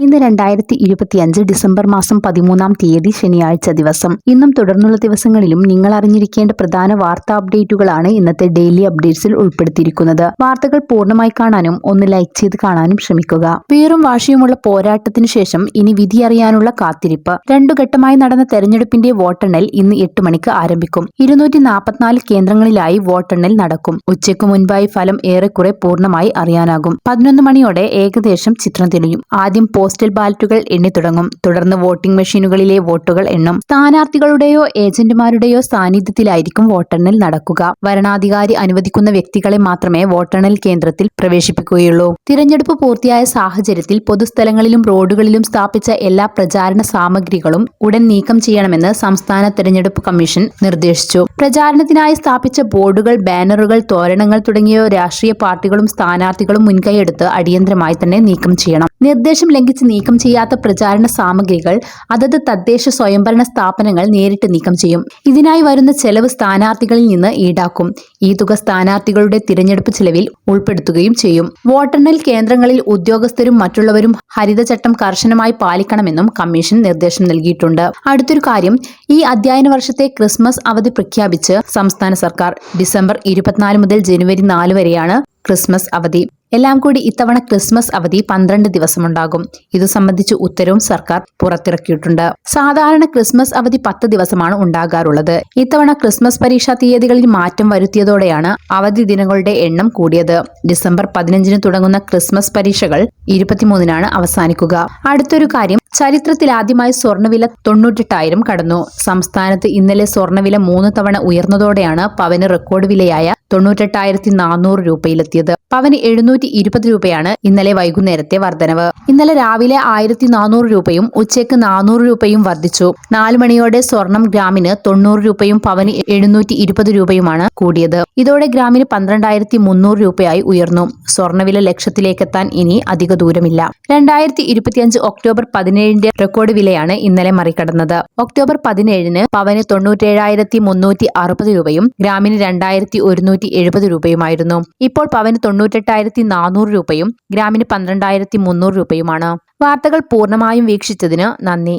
ഇന്ന് രണ്ടായിരത്തി ഇരുപത്തിയഞ്ച് ഡിസംബർ മാസം പതിമൂന്നാം തീയതി ശനിയാഴ്ച ദിവസം. ഇന്നും തുടർന്നുള്ള ദിവസങ്ങളിലും നിങ്ങൾ അറിഞ്ഞിരിക്കേണ്ട പ്രധാന വാർത്താ അപ്ഡേറ്റുകളാണ് ഇന്നത്തെ ഡെയിലി അപ്ഡേറ്റ്സിൽ ഉൾപ്പെടുത്തിയിരിക്കുന്നത്. വാർത്തകൾ പൂർണമായി കാണാനും ഒന്ന് ലൈക്ക് ചെയ്ത് കാണാനും ശ്രമിക്കുക. വീറും വാശിയുമുള്ള പോരാട്ടത്തിന് ശേഷം ഇനി വിധി അറിയാനുള്ള കാത്തിരിപ്പ്. രണ്ടു ഘട്ടമായി നടന്ന തെരഞ്ഞെടുപ്പിന്റെ വോട്ടെണ്ണൽ ഇന്ന് എട്ട് മണിക്ക് ആരംഭിക്കും. ഇരുന്നൂറ്റി നാൽപ്പത്തിനാല് കേന്ദ്രങ്ങളിലായി വോട്ടെണ്ണൽ നടക്കും. ഉച്ചയ്ക്ക് മുൻപായി ഫലം ഏറെക്കുറെ പൂർണമായി അറിയാനാകും. പതിനൊന്ന് മണിയോടെ ഏകദേശം ചിത്രം തെളിയും. ആദ്യം പോസ്റ്റൽ ബാലറ്റുകൾ എണ്ണിത്തുടങ്ങും. തുടർന്ന് വോട്ടിംഗ് മെഷീനുകളിലെ വോട്ടുകൾ എണ്ണും. സ്ഥാനാർത്ഥികളുടെയോ ഏജന്റുമാരുടെയോ സാന്നിധ്യത്തിലായിരിക്കും വോട്ടെണ്ണൽ നടക്കുക. വരണാധികാരി അനുവദിക്കുന്ന വ്യക്തികളെ മാത്രമേ വോട്ടെണ്ണൽ കേന്ദ്രത്തിൽ പ്രവേശിപ്പിക്കുകയുള്ളൂ. തിരഞ്ഞെടുപ്പ് പൂർത്തിയായ സാഹചര്യത്തിൽ പൊതുസ്ഥലങ്ങളിലും റോഡുകളിലും സ്ഥാപിച്ച എല്ലാ പ്രചാരണ സാമഗ്രികളും ഉടൻ നീക്കം ചെയ്യണമെന്ന് സംസ്ഥാന തെരഞ്ഞെടുപ്പ് കമ്മീഷൻ നിർദ്ദേശിച്ചു. പ്രചാരണത്തിനായി സ്ഥാപിച്ച ബോർഡുകൾ ബാനറുകൾ തോരണങ്ങൾ തുടങ്ങിയ രാഷ്ട്രീയ പാർട്ടികളും സ്ഥാനാർത്ഥികളും മുൻകൈയെടുത്ത് അടിയന്തരമായി തന്നെ നീക്കം ചെയ്യണം. നിർദ്ദേശം ലംഘിച്ച് നീക്കം ചെയ്യാത്ത പ്രചാരണ സാമഗ്രികൾ അതത് തദ്ദേശ സ്വയംഭരണ സ്ഥാപനങ്ങൾ നേരിട്ട് നീക്കം ചെയ്യും. ഇതിനായി വരുന്ന ചെലവ് സ്ഥാനാർത്ഥികളിൽ നിന്ന് ഈടാക്കും. ഈ തുക സ്ഥാനാർത്ഥികളുടെ തിരഞ്ഞെടുപ്പ് ചെലവിൽ ഉൾപ്പെടുത്തുകയും ചെയ്യും. വോട്ടെണ്ണൽ കേന്ദ്രങ്ങളിൽ ഉദ്യോഗസ്ഥരും മറ്റുള്ളവരും ഹരിതചട്ടം കർശനമായി പാലിക്കണമെന്നും കമ്മീഷൻ നിർദ്ദേശം നൽകിയിട്ടുണ്ട്. അടുത്തൊരു കാര്യം ഈ അധ്യയന വർഷത്തെ ക്രിസ്മസ് അവധി പ്രഖ്യാപിച്ച് സംസ്ഥാന സർക്കാർ ഡിസംബർ ഇരുപത്തിനാല് മുതൽ ജനുവരി നാല് വരെയാണ് ക്രിസ്മസ് അവധി. എല്ലാം കൂടി ഇത്തവണ ക്രിസ്മസ് അവധി പന്ത്രണ്ട് ദിവസമുണ്ടാകും. ഇതു സംബന്ധിച്ച് ഉത്തരവും സർക്കാർ പുറത്തിറക്കിയിട്ടുണ്ട്. സാധാരണ ക്രിസ്മസ് അവധി പത്ത് ദിവസമാണ് ഉണ്ടാകാറുള്ളത്. ഇത്തവണ ക്രിസ്മസ് പരീക്ഷാ തീയതികളിൽ മാറ്റം വരുത്തിയതോടെയാണ് അവധി ദിനങ്ങളുടെ എണ്ണം കൂടിയത്. ഡിസംബർ പതിനഞ്ചിന് തുടങ്ങുന്ന ക്രിസ്മസ് പരീക്ഷകൾ ഇരുപത്തിമൂന്നിനാണ് അവസാനിക്കുക. അടുത്തൊരു കാര്യം ചരിത്രത്തിൽ ആദ്യമായി സ്വർണവില തൊണ്ണൂറ്റെട്ടായിരം കടന്നു. സംസ്ഥാനത്ത് ഇന്നലെ സ്വർണവില മൂന്ന് തവണ ഉയർന്നതോടെയാണ് പവന് റെക്കോർഡ് വിലയായ തൊണ്ണൂറ്റെട്ടായിരത്തി നാനൂറ് രൂപയിലെത്തിയത്. പവന് എഴുന്നൂറ്റി ഇരുപത് രൂപയാണ് ഇന്നലെ വൈകുന്നേരത്തെ വർധനവ്. ഇന്നലെ രാവിലെ ആയിരത്തി നാനൂറ് രൂപയും ഉച്ചയ്ക്ക് നാനൂറ് രൂപയും വർദ്ധിച്ചു നാലു മണിയോടെ സ്വർണം ഗ്രാമിന് തൊണ്ണൂറ് രൂപയും പവന് എഴുന്നൂറ്റി ഇരുപത് രൂപയുമാണ് കൂടിയത്. ഇതോടെ ഗ്രാമിന് പന്ത്രണ്ടായിരത്തി മുന്നൂറ് രൂപയായി ഉയർന്നു. സ്വർണവില ലക്ഷത്തിലേക്കെത്താൻ ഇനി അധിക ദൂരമില്ല. രണ്ടായിരത്തി ഇരുപത്തിയഞ്ച് ഒക്ടോബർ പതിനേഴിന്റെ റെക്കോർഡ് വിലയാണ് ഇന്നലെ മറികടന്നത്. ഒക്ടോബർ പതിനേഴിന് പവന് തൊണ്ണൂറ്റേഴായിരത്തി മുന്നൂറ്റി അറുപത് രൂപയും ഗ്രാമിന് രണ്ടായിരത്തി ഒരുന്നൂറ്റി എഴുപത് രൂപയുമായിരുന്നു. ഇപ്പോൾ പവന് തൊണ്ണൂറ്റെട്ടായിരത്തി നാനൂറ് രൂപയും ഗ്രാമിന് പന്ത്രണ്ടായിരത്തി മുന്നൂറ് രൂപയുമാണ്. വാർത്തകൾ പൂർണമായും വീക്ഷിച്ചതിന് നന്ദി.